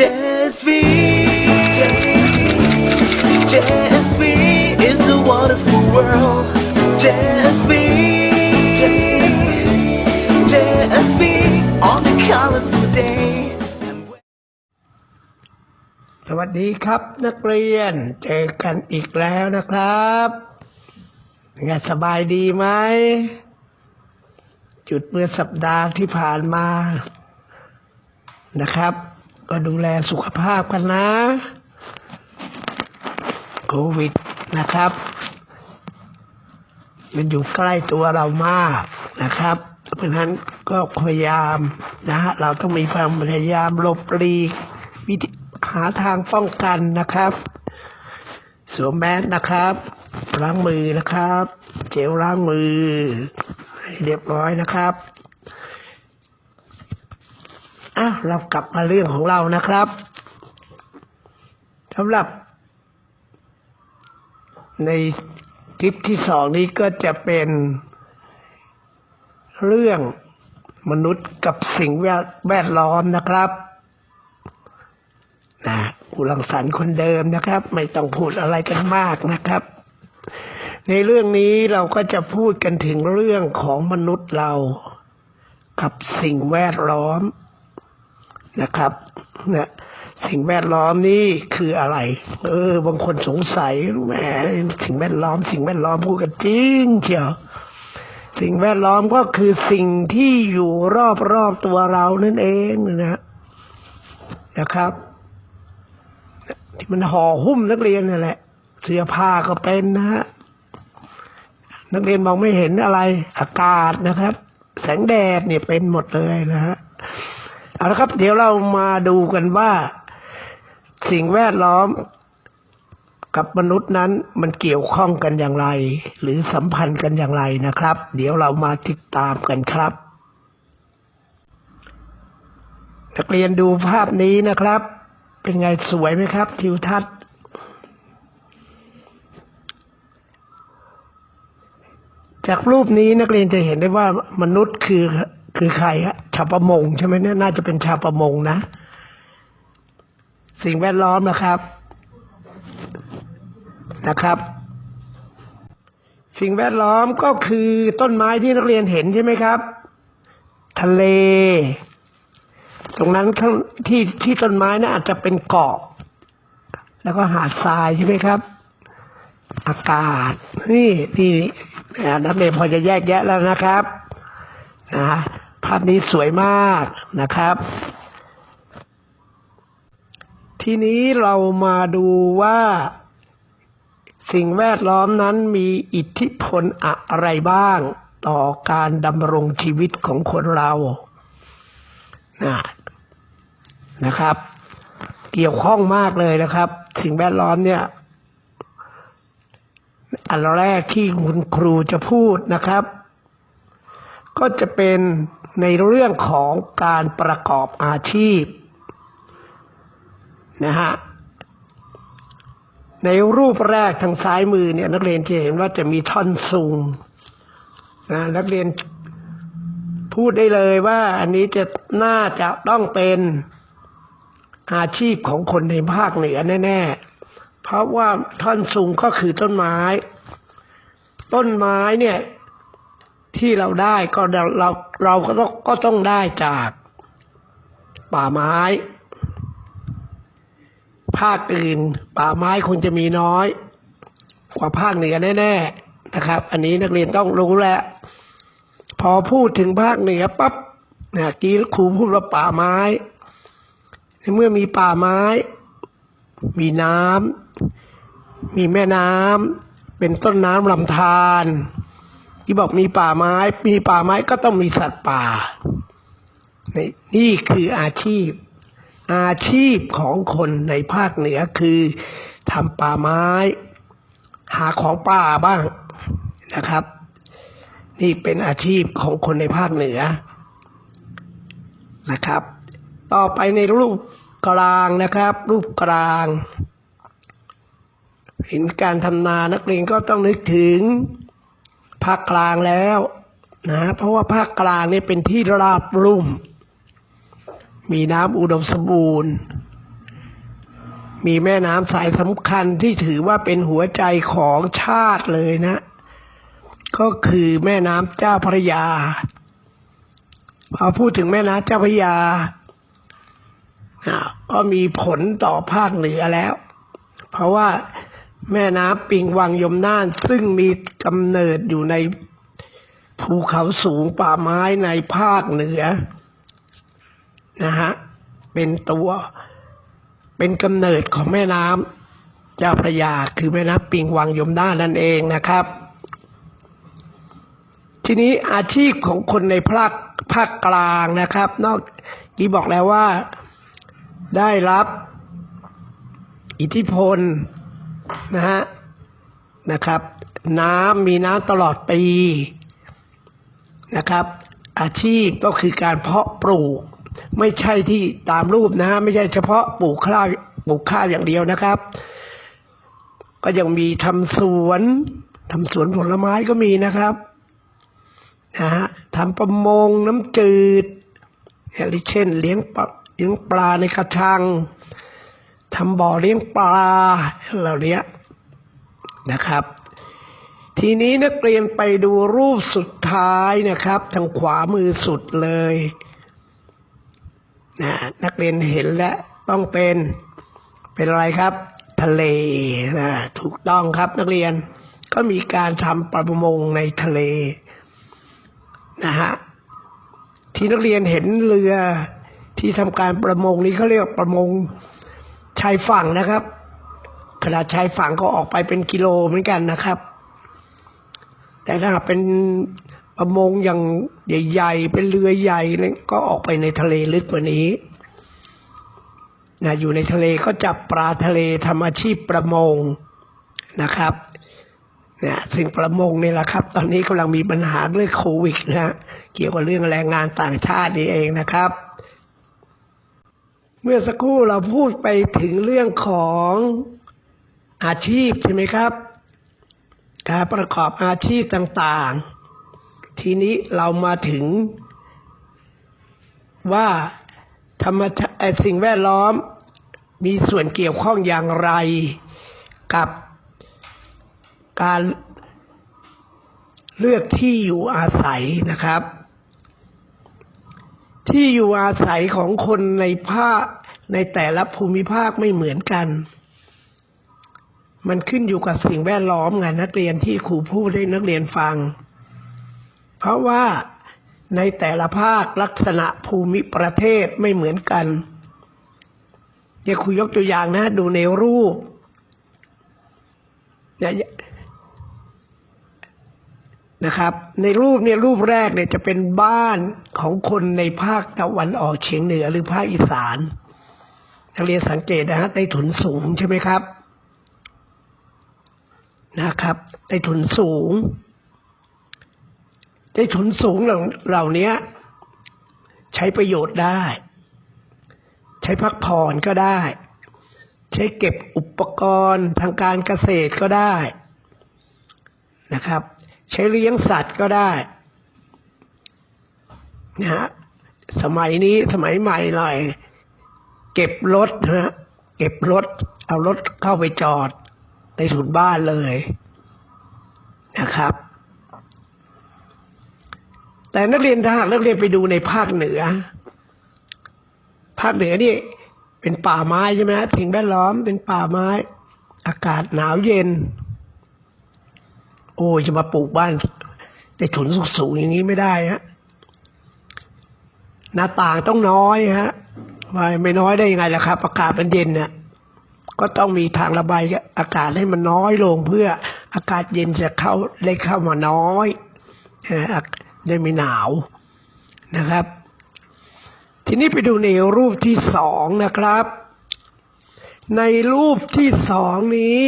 JSV JSV is a wonderful world JSV JSV on a colorful day สวัสดีครับนักเรียนเจอกันอีกแล้วนะครับเป็นไงสบายดีไหมจุดเมื่อสัปดาห์ที่ผ่านมานะครับ ก็ดูแลสุขภาพกันนะ โควิดนะครับ มันอยู่ใกล้ตัวเรามากนะครับ เพราะฉะนั้นก็พยายามนะฮะเราต้องมีความพยายามหลบหลีกวิธีหาทางป้องกันนะครับสวมแมสนะครับล้างมือนะครับ เจลล้างมือให้เรียบร้อยนะครับ อะเรากลับมาเรื่องของเรานะครับสำหรับ ในคลิปที่สองนี้ก็จะเป็น เรื่องมนุษย์กับสิ่งแวดแวดล้อมนะครับนะผู้ลังสรรคนเดิมนะครับ ไม่ต้องพูดอะไรกันมากนะครับ ในเรื่องนี้เราก็จะพูดกันถึงเรื่องของมนุษย์เรา กับสิ่งแวดล้อม นะครับนะสิ่งแวดล้อมนี่คืออะไร เออ บางคนสงสัยแหมสิ่งแวดล้อม สิ่งแวดล้อมพูดกันจริงเชียวสิ่งแวดล้อมก็คือสิ่งที่อยู่รอบๆตัวเรานั่นเองนะนะครับ ที่มันห่อหุ้มนักเรียนนั่นแหละ เสื้อผ้าก็เป็นนะฮะนักเรียนมองไม่เห็นอะไร อากาศนะครับ แสงแดดเนี่ยเป็นหมดเลยนะฮะ เอาละครับ เดี๋ยวเรามาดูกันว่า สิ่งแวดล้อมกับมนุษย์นั้นมันเกี่ยวข้องกันอย่างไร หรือสัมพันธ์กันอย่างไรนะครับ เดี๋ยวเรามาติดตามกันครับ นักเรียนดูภาพนี้นะครับ เป็นไงสวยไหมครับ ทิวทัศน์จากรูปนี้นักเรียนจะเห็นได้ว่ามนุษย์คือ คือใครฮะชาวประมงใช่ไหมเนี่ยน่าจะเป็นชาวประมงนะ สิ่งแวดล้อมนะครับนะครับ สิ่งแวดล้อมก็คือต้นไม้ที่นักเรียนเห็นใช่ไหมครับ ทะเล ตรงนั้นข้างที่ที่ต้นไม้นะอาจจะเป็นเกาะ แล้วก็หาดทรายใช่ไหมครับ อากาศ นี่นี่นักเรียนพอจะแยกแยะแล้วนะครับ นะภาพนี้สวยมากนะครับ ทีนี้เรามาดูว่า สิ่งแวดล้อมนั้นมีอิทธิพลอะไรบ้างต่อการดำรงชีวิตของคนเรานะนะครับ เกี่ยวข้องมากเลยนะครับ สิ่งแวดล้อมเนี่ย อันแรกที่คุณครูจะพูดนะครับ ก็จะเป็นในเรื่องของการประกอบอาชีพนะฮะในรูปแรกทางซ้ายมือเนี่ยนักเรียนจะเห็นว่าจะมีท่อนซุงนะนักเรียนพูดได้เลยว่าอันนี้จะน่าจะต้องเป็นอาชีพของคนในภาคเหนือแน่ ๆ เพราะว่าท่อนซุงก็คือต้นไม้ ต้นไม้เนี่ย ที่เราได้ก็เราเราก็ต้องก็ต้องได้จากป่าไม้ ภาคอื่น ป่าไม้คงจะมีน้อย กว่าภาคเหนือแน่ๆนะครับ อันนี้นักเรียนต้องรู้แล้ว พอพูดถึงภาคเหนือปั๊บนะกี้ครูพูดว่าป่าไม้เมื่อมีป่าไม้ มีน้ำมีแม่น้ำเป็นต้นน้ำลำธาร ที่บอกมีป่าไม้ มีป่าไม้ก็ต้องมีสัตว์ป่านี่นี่คืออาชีพ อาชีพของคนในภาคเหนือคือทำป่าไม้ หาของป่าบ้างนะครับ นี่เป็นอาชีพของคนในภาคเหนือนะครับ ต่อไปในรูปกลางนะครับ รูปกลาง เห็นการทำนานักเรียนก็ต้องนึกถึง ภาคกลางแล้วนะเพราะว่าภาคกลางนี่เป็นที่ราบรุ่ม มีน้ำอุดมสมบูรณ์ มีแม่น้ำสายสำคัญที่ถือว่าเป็นหัวใจของชาติเลยนะ ก็คือแม่น้ำเจ้าพระยาพอพูดถึงแม่น้ำเจ้าพระยาอ่าก็มีผลต่อภาคเหนือแล้ว เพราะว่า แม่น้ำปิงวังยมน่าน ซึ่งมีกำเนิดอยู่ในภูเขาสูงป่าไม้ในภาคเหนือนะฮะเป็นตัว เป็นกำเนิดของแม่น้ำเจ้าพระยาคือแม่น้ำปิงวังยมน่านนั่นเองนะครับ ทีนี้อาชีพของคนในภาคภาคกลางนะครับ นอกที่บอกแล้วว่าได้รับ อิทธิพล นะฮะนะครับ น้ำมีน้ำตลอดปีนะครับ อาชีพก็คือการเพาะปลูก ไม่ใช่ที่ตามรูปนะฮะไม่ใช่เฉพาะปลูกข้าวปลูกข้าวอย่างเดียวนะครับ ก็ยังมีทำสวนทำสวนผลไม้ก็มีนะครับนะฮะทำประมงน้ำจืดอย่างเช่นเลี้ยงปลาเลี้ยงปลาในกระชัง ทำบ่อเลี้ยงปลาเหล่านี้นะครับ ทีนี้นักเรียนไปดูรูปสุดท้ายนะครับ ทางขวามือสุดเลยนะนักเรียนเห็นแล้วต้องเป็นเป็นอะไรครับ ทะเลนะถูกต้องครับนักเรียนก็มีการทำประมงในทะเลนะฮะที่นักเรียนเห็นเรือที่ทำการประมงนี้เขาเรียกว่าประมง ชายฝั่งนะครับขนาดชายฝั่งก็ออกไปเป็นกิโลเหมือนกันนะครับ แต่ถ้าเป็นประมงอย่างใหญ่ ๆ เป็นเรือใหญ่เนี่ยก็ออกไปในทะเลลึกกว่านี้นะอยู่ในทะเลก็จับปลาทะเลทำอาชีพประมงนะครับเนี่ยสิ่งประมงนี่แหละครับ ตอนนี้กำลังมีปัญหาเรื่องโควิดนะเกี่ยวกับเรื่องแรงงานต่างชาตินี่เองนะครับ เมื่อสักครู่เราพูดไปถึงเรื่องของอาชีพใช่ไหมครับ การประกอบอาชีพต่างๆ ทีนี้เรามาถึง ว่าธรรมชาติสิ่งแวดล้อม มีส่วนเกี่ยวข้องอย่างไรกับการเลือกที่อยู่อาศัยนะครับ ที่อยู่อาศัยของคนในภาคในแต่ละภูมิภาคไม่เหมือนกัน มันขึ้นอยู่กับสิ่งแวดล้อมไงนักเรียนที่ครูพูดให้นักเรียนฟัง เพราะว่าในแต่ละภาคลักษณะภูมิประเทศไม่เหมือนกันเดี๋ยวครูยกตัวอย่างนะ ดูในรูปเนะครับ ในรูปเนี่ยรูปแรกเนี่ยจะเป็นบ้านของคนในภาคตะวันออกเฉียงเหนือหรือภาคอีสานนักเรียนสังเกตนะฮะใต้ถุนสูงใช่ไหมครับนะครับใต้ถุนสูงใต้ถุนสูงเหล่าเหล่านี้ใช้ประโยชน์ได้ ใช้พักผ่อนก็ได้ ใช้เก็บอุปกรณ์ทางการเกษตรก็ได้นะครับ ใช้เลี้ยงสัตว์ก็ได้นะฮะสมัยนี้สมัยใหม่หน่อย เก็บรถนะฮะเก็บรถ เอารถเข้าไปจอดในถุนบ้านเลยนะครับ แต่นักเรียนถ้าหากนักเรียนไปดูในภาคเหนือ ภาคเหนือนี่เป็นป่าไม้ใช่ไหมฮะสิ่งแวดล้อมเป็นป่าไม้ อากาศหนาวเย็น อ้ยจะมาปลูกบ้านในถุนสูงๆอย่างนี้ไม่ได้ฮะหน้าต่างต้องน้อยฮะไม่ไม่น้อยได้ยังไงล่ะครับอากาศมันเย็นเนี่ยก็ต้องมีทางระบายอากาศให้มันน้อยลงเพื่ออากาศเย็นจะเข้าได้เข้ามาน้อยนะฮะได้ไม่หนาวนะครับ ทีนี้ไปดูในรูปที่สองนะครับ ในรูปที่สองนี้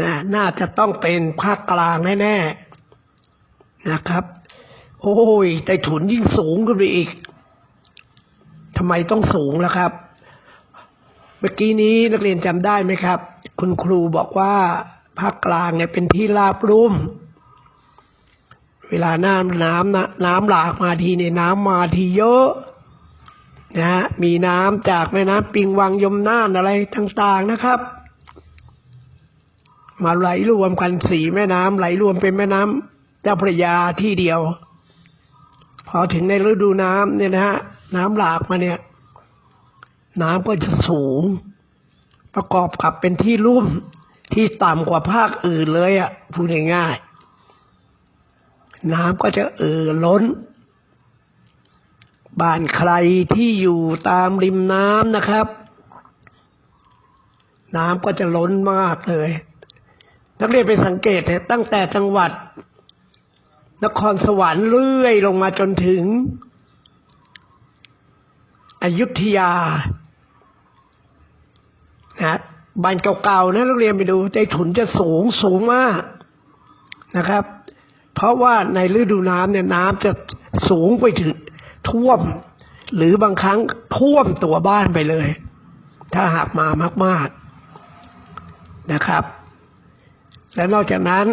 นะน่าจะต้องเป็นภาคกลางแน่ๆนะครับ โอ้ยใต้ถุนยิ่งสูงขึ้นไปอีกทำไมต้องสูงล่ะครับ เมื่อกี้นี้นักเรียนจำได้ไหมครับ คุณครูบอกว่าภาคกลางเนี่ยเป็นที่ราบรุ่ม เวลาน้ำน้ำนะน้ำหลากมาทีเนี่ยน้ำมาทีเยอะนะฮะมีน้ำจากแม่น้ำปิงวังยมน่านอะไรต่างๆนะครับ มาไหลรวมกันสีแม่น้ำไหลรวมเป็นแม่น้ำเจ้าพระยาที่เดียว พอถึงในฤดูน้ำเนี่ยนะฮะน้ำหลากมาเนี่ย น้ำก็จะสูง ประกอบกับเป็นที่ลุ่มที่ต่ำกว่าภาคอื่นเลยอะ่ะพูดง่ายๆน้ำก็จะเอ่อล้น บ้านใครที่อยู่ตามริมน้ำนะครับ น้ำก็จะล้นมากเลย นักเรียนไปสังเกตเตั้งแต่จังหวัด นครสวรรค์เรื่อยลงมาจนถึง อยุธยานะบ้านเก่าๆนะนักเรียนไปดูใจถุนจะสูงสูงมากนะครับ เพราะว่าในฤดูน้ำเนี่ยน้ำจะสูงไปถึงท่วม หรือบางครั้งท่วมตัวบ้านไปเลย ถ้าหากมามาก ๆนะครับ และนอกจากนั้น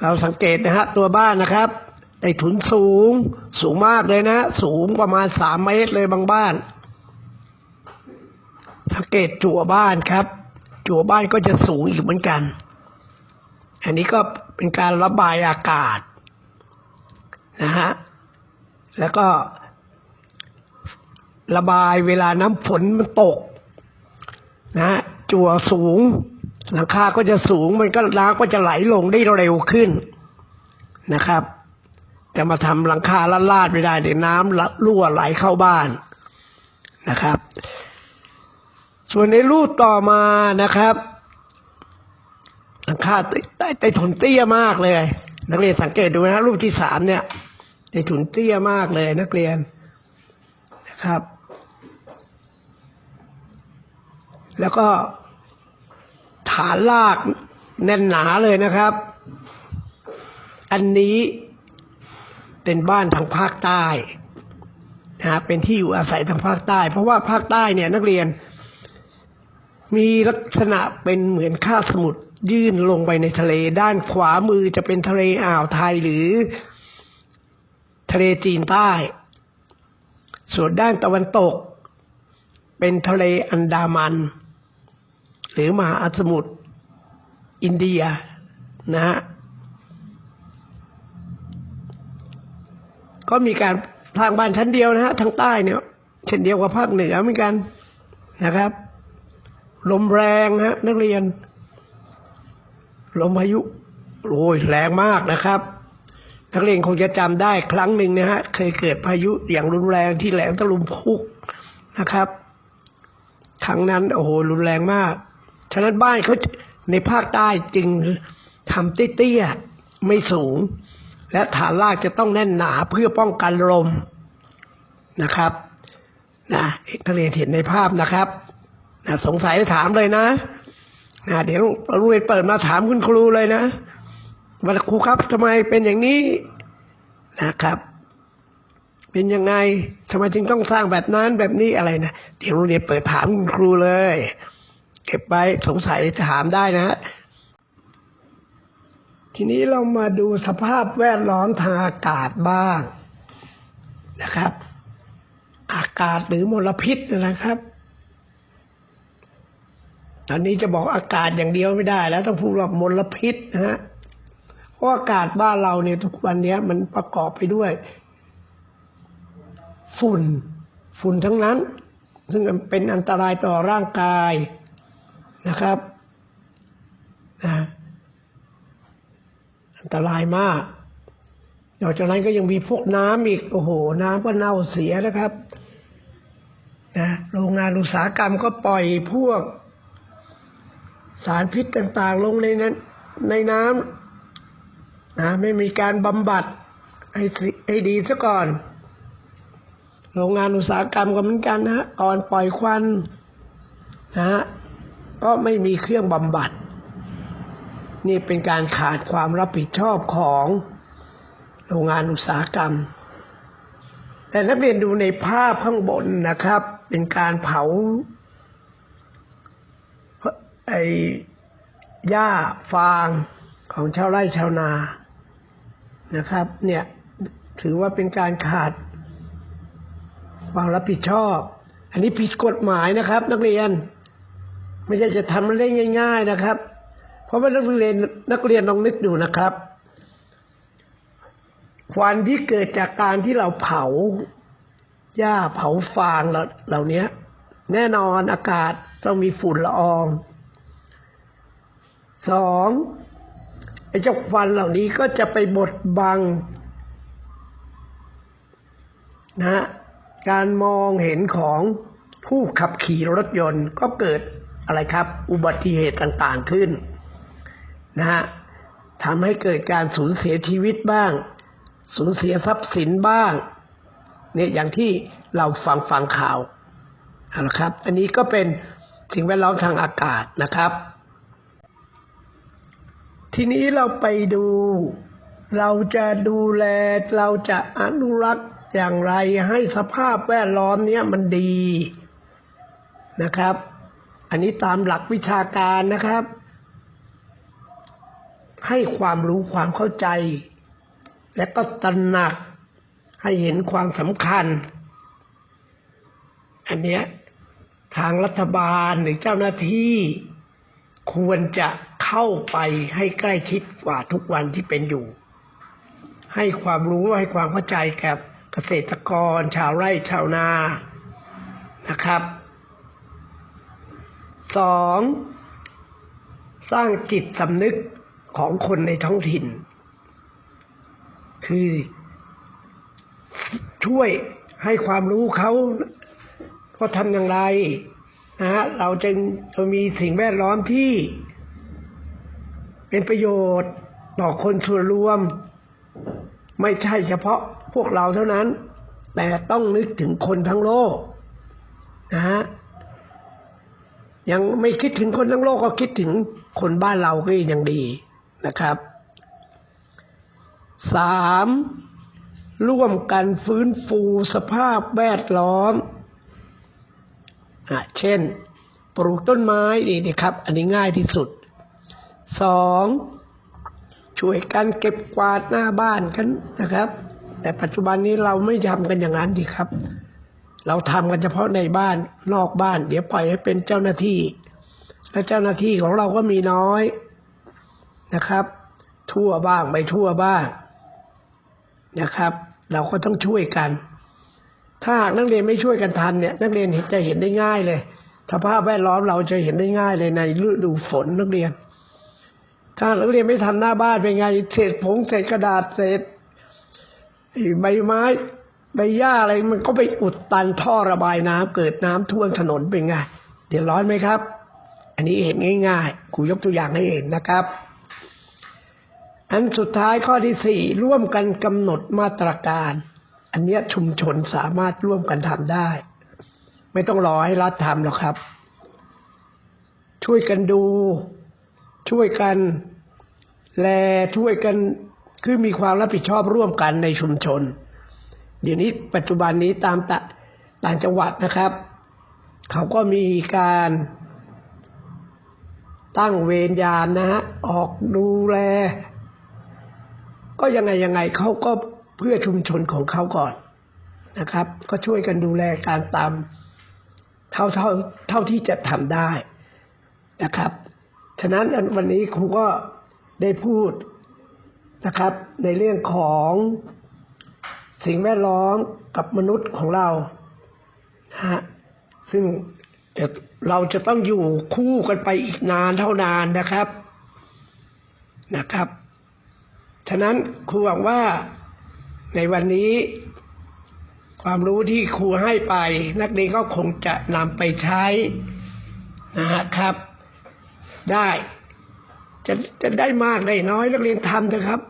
เราสังเกตนะฮะตัวบ้านนะครับใต้ถุนสูง สูงมากเลยนะ สูงประมาณสามเมตรเลยบางบ้าน สังเกตจั่วบ้านครับ จั่วบ้านก็จะสูงอีกเหมือนกัน อันนี้ก็เป็นการระบายอากาศนะฮะแล้วก็ ระบายเวลาน้ำฝนมันตก นะจั่วสูง หลังคาก็จะสูงมันก็น้ำก็จะไหลลงได้เร็วขึ้นนะครับ จะมาทำหลังคาลาดลาดไม่ได้เดี๋ยวน้ำรั่วไหลเข้าบ้านนะครับ ส่วนในรูปต่อมานะครับหลังคาใต้ใต้ใต้ถุนเตี้ยมากเลย นักเรียนสังเกตดูนะรูปที่สามเนี่ยใต้ถุนเตี้ยมากเลย นักเรียนนะครับ แล้วก็ ฐานลากแน่นหนาเลยนะครับ อันนี้เป็นบ้านทางภาคใต้นะฮะเป็นที่อยู่อาศัยทางภาคใต้ เพราะว่าภาคใต้เนี่ยนักเรียน มีลักษณะเป็นเหมือนคาบสมุทรยื่นลงไปในทะเลด้านขวามือจะเป็นทะเลอ่าวไทยหรือ ทะเลจีนใต้ ส่วนด้านตะวันตก เป็นทะเลอันดามัน หรือมหาสมุทรอินเดียนะฮะก็มีการทางบ้านชั้นเดียวนะฮะทางใต้เนี่ยเช่นเดียวกับภาคเหนือเหมือนกันนะครับ ลมแรงนะฮะนักเรียน ลมพายุโอ้ยแรงมากนะครับ นักเรียนคงจะจำได้ครั้งหนึ่งนะฮะเคยเกิดพายุอย่างรุนแรงที่แหลมตะลุมพุกนะครับ ครั้งนั้นโอ้โหรุนแรงมาก ฉะนั้นบ้านเขาในภาคใต้จึงทำเตี้ยๆไม่สูง และฐานรากจะต้องแน่นหนาเพื่อป้องกันลมนะครับนะนักเรียนเห็นในภาพนะครับนะสงสัยถามเลยนะนะเดี๋ยวโรงเรียนเปิดมาถามคุณครูเลยนะว่าครูครับทำไมเป็นอย่างนี้นะครับ เป็นยังไงทำไมจึงต้องสร้างแบบนั้นแบบนี้อะไรนะเดี๋ยวโรงเรียนเปิดถามคุณครูเลย เก็บไว้สงสัยถามได้นะฮะทีนี้เรามาดูสภาพแวดล้อมทางอากาศบ้างนะครับ อากาศหรือมลพิษนะครับ ตอนนี้จะบอกอากาศอย่างเดียวไม่ได้ แล้วต้องพูดว่ามลพิษนะฮะเพราะอากาศบ้านเราเนี่ยทุกวันนี้มันประกอบไปด้วย ฝุ่น ฝุ่นทั้งนั้น ซึ่งเป็นอันตรายต่อร่างกาย นะครับนะอันตรายมากนอกจากนั้นก็ยังมีพวกน้ำอีก โอ้โห น้ำก็เน่าเสียนะครับนะโรงงานอุตสาหกรรมก็ปล่อยพวก สารพิษต่างๆ ลงในนั้นในน้ำนะไม่มีการบำบัดให้ให้ดีซะก่อน โรงงานอุตสาหกรรมก็เหมือนกันนะฮะก่อนปล่อยควันนะฮะ ก็ไม่มีเครื่องบำบัด นี่เป็นการขาดความรับผิดชอบของโรงงานอุตสาหกรรม แต่นักเรียนดูในภาพข้างบนนะครับ เป็นการเผาไอ้หญ้าฟางของชาวไร่ชาวนานะครับ เนี่ยถือว่าเป็นการขาดความรับผิดชอบ อันนี้ผิดกฎหมายนะครับ นักเรียน ไม่ใช่จะทำมันได้ง่าย ๆนะครับ เพราะว่านักเรียนนักเรียนลองนึกดูนะครับควันที่เกิดจากการที่เราเผาหญ้าเผาฟางเหล่าเหล่านี้แน่นอนอากาศต้องมีฝุ่นละอองสองไอ้เจ้าควันเหล่านี้ก็จะไปบดบังนะการมองเห็นของผู้ขับขี่รถยนต์ก็เกิด อะไรครับ อุบัติเหตุต่างๆขึ้นนะฮะทำให้เกิดการสูญเสียชีวิตบ้าง สูญเสียทรัพย์สินบ้างเนี่ยอย่างที่เราฟังฟังข่าวเอาละครับ อันนี้ก็เป็นสิ่งแวดล้อมทางอากาศนะครับ ทีนี้เราไปดู เราจะดูแลเราจะอนุรักษ์อย่างไรให้สภาพแวดล้อมเนี้ยมันดีนะครับ อันนี้ตามหลักวิชาการนะครับ ให้ความรู้ความเข้าใจ และก็ตระหนักให้เห็นความสำคัญ อันเนี้ยทางรัฐบาลหรือเจ้าหน้าที่ควรจะเข้าไปให้ใกล้ชิดกว่าทุกวันที่เป็นอยู่ ให้ความรู้ให้ความเข้าใจกับเกษตรกร ชาวไร่ชาวนานะครับ สองสร้างจิตสำนึกของคนในท้องถิ่น คือช่วยให้ความรู้เขาว่าทำอย่างไรนะฮะเราจึงจะมีสิ่งแวดล้อมที่ เป็นประโยชน์ต่อคนส่วนรวม ไม่ใช่เฉพาะพวกเราเท่านั้น แต่ต้องนึกถึงคนทั้งโลกนะฮะ ยังไม่คิดถึงคนทั้งโลกก็คิดถึงคนบ้านเราก็ยังดีนะครับสามร่วมกันฟื้นฟูสภาพแวดล้อมอเช่น ปลูกต้นไม้นี่นะครับ อันนี้ง่ายที่สุดสองช่วยกันเก็บกวาดหน้าบ้านกันนะครับ แต่ปัจจุบันนี้เราไม่ทำกันอย่างนั้นดีครับ เราทำกันเฉพาะในบ้านนอกบ้าน เดี๋ยวปล่อยให้เป็นเจ้าหน้าที่ และเจ้าหน้าที่ของเราก็มีน้อยนะครับ ทั่วบ้างไม่ทั่วบ้างนะครับ เราก็ต้องช่วยกัน ถ้าหากนักเรียนไม่ช่วยกันทันเนี่ยนักเรียนจะเห็นได้ง่ายเลยสภาพแวดล้อมเราจะเห็นได้ง่ายเลยในฤดูฝนนักเรียน ถ้านักเรียนไม่ทำหน้าบ้านเป็นไงเศษผงเศษกระดาษเศษใบไม้ ใบหญ้าอะไรมันก็ไปอุดตันท่อระบายน้ำเกิดน้ำท่วมถนนเป็นไงเดือดร้อนไหมครับ อันนี้เห็นง่ายๆครูยกตัวอย่างให้เห็นนะครับ อันสุดท้ายข้อที่สี่ร่วมกันกำหนดมาตรการ อันนี้ชุมชนสามารถร่วมกันทำได้ ไม่ต้องรอให้รัฐทำหรอกครับ ช่วยกันดู ช่วยกันแลช่วยกันคือมีความรับผิดชอบร่วมกันในชุมชน เดี๋ยวนี้ปัจจุบันนี้ตามตะต่างจังหวัดนะครับ เขาก็มีการตั้งเวรยามนะฮะออกดูแล ก็ยังไงยังไงเขาก็เพื่อชุมชนของเขาก่อนนะครับ ก็ช่วยกันดูแลการตามเท่าเท่าเท่าที่จะทำได้นะครับ ฉะนั้นวันนี้ครูก็ได้พูดนะครับ ในเรื่องของ สิ่งแวดล้อมกับมนุษย์ของเรานะฮะซึ่งเราจะต้องอยู่คู่กันไปอีกนานเท่านานนะครับนะครับ ฉะนั้นครูหวังว่าในวันนี้ ความรู้ที่ครูให้ไป นักเรียนก็คงจะนำไปใช้นะฮะครับ ได้ จะจะได้มากได้น้อยนักเรียนทำเถอะครับ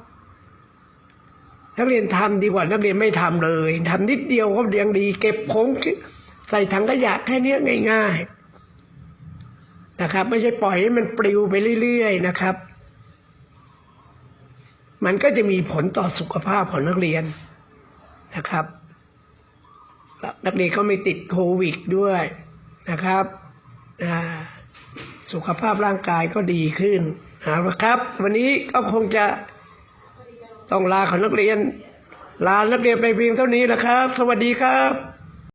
นักเรียนทำดีกว่านักเรียนไม่ทำเลยทำนิดเดียวก็ยังดี เก็บผงใส่ถังขยะแค่นี้ง่าย ๆ นะครับ ไม่ใช่ปล่อยให้มันปลิวไปเรื่อยๆนะครับ มันก็จะมีผลต่อสุขภาพของนักเรียนนะครับ นักเรียนก็ไม่ติดโควิดด้วยนะครับสุขภาพร่างกายก็ดีขึ้นเอาละครับ วันนี้ก็คงจะ ต้องลาของนักเรียน ลานักเรียนไปเพียงเท่านี้แหละครับ สวัสดีครับ